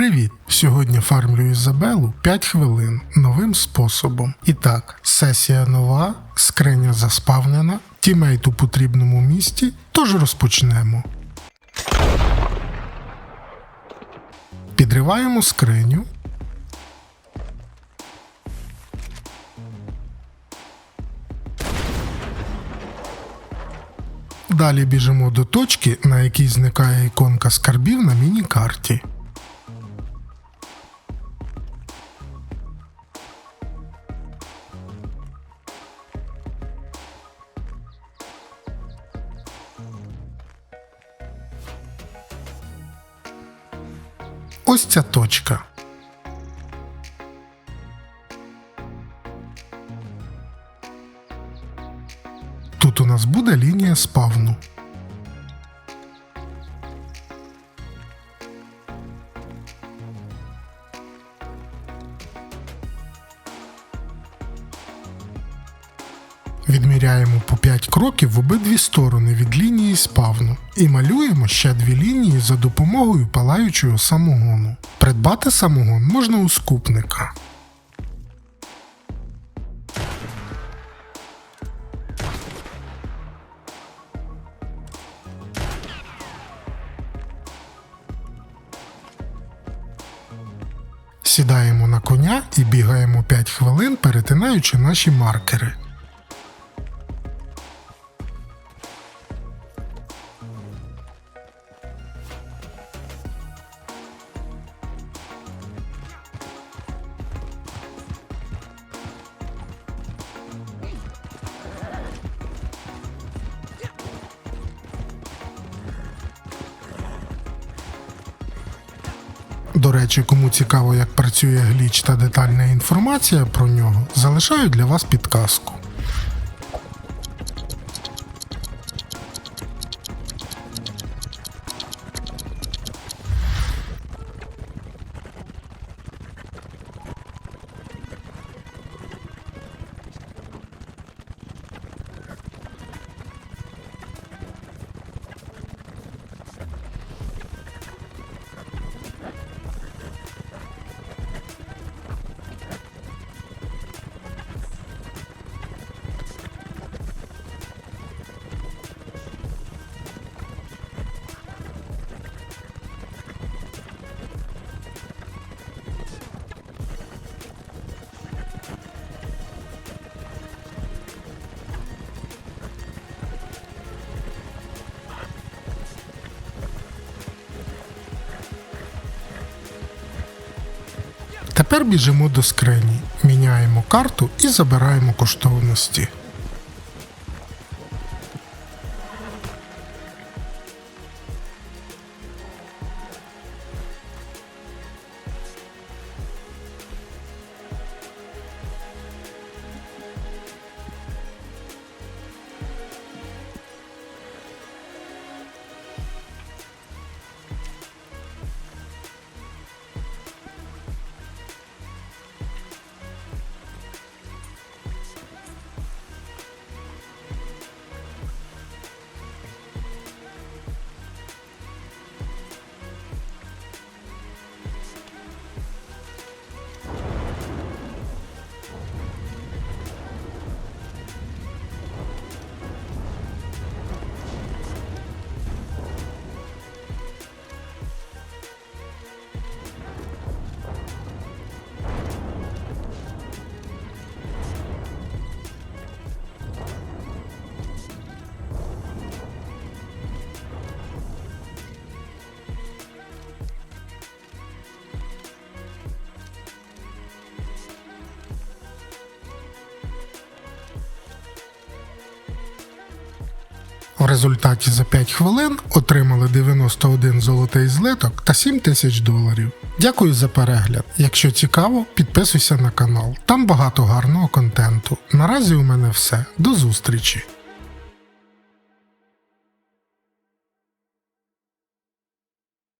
Привіт! Сьогодні фармлю Ізабелу 5 хвилин новим способом. І так, сесія нова, скриня заспавнена, тімейт у потрібному місті, тож розпочнемо. Підриваємо скриню. Далі біжимо до точки, на якій зникає іконка скарбів на міні-карті. Ось ця точка. Тут у нас буде лінія спавну. Відміряємо по 5 кроків в обидві сторони від лінії спавну і малюємо ще дві лінії за допомогою палаючого самогону. Придбати самогон можна у скупника. Сідаємо на коня і бігаємо 5 хвилин, перетинаючи наші маркери. До речі, кому цікаво, як працює гліч та детальна інформація про нього, залишаю для вас підказку. Тепер біжимо до скрині, міняємо карту і забираємо коштовності. Результаті за 5 хвилин отримали 91 золотий злиток та 7 тисяч доларів. Дякую за перегляд. Якщо цікаво, підписуйся на канал. Там багато гарного контенту. Наразі у мене все. До зустрічі!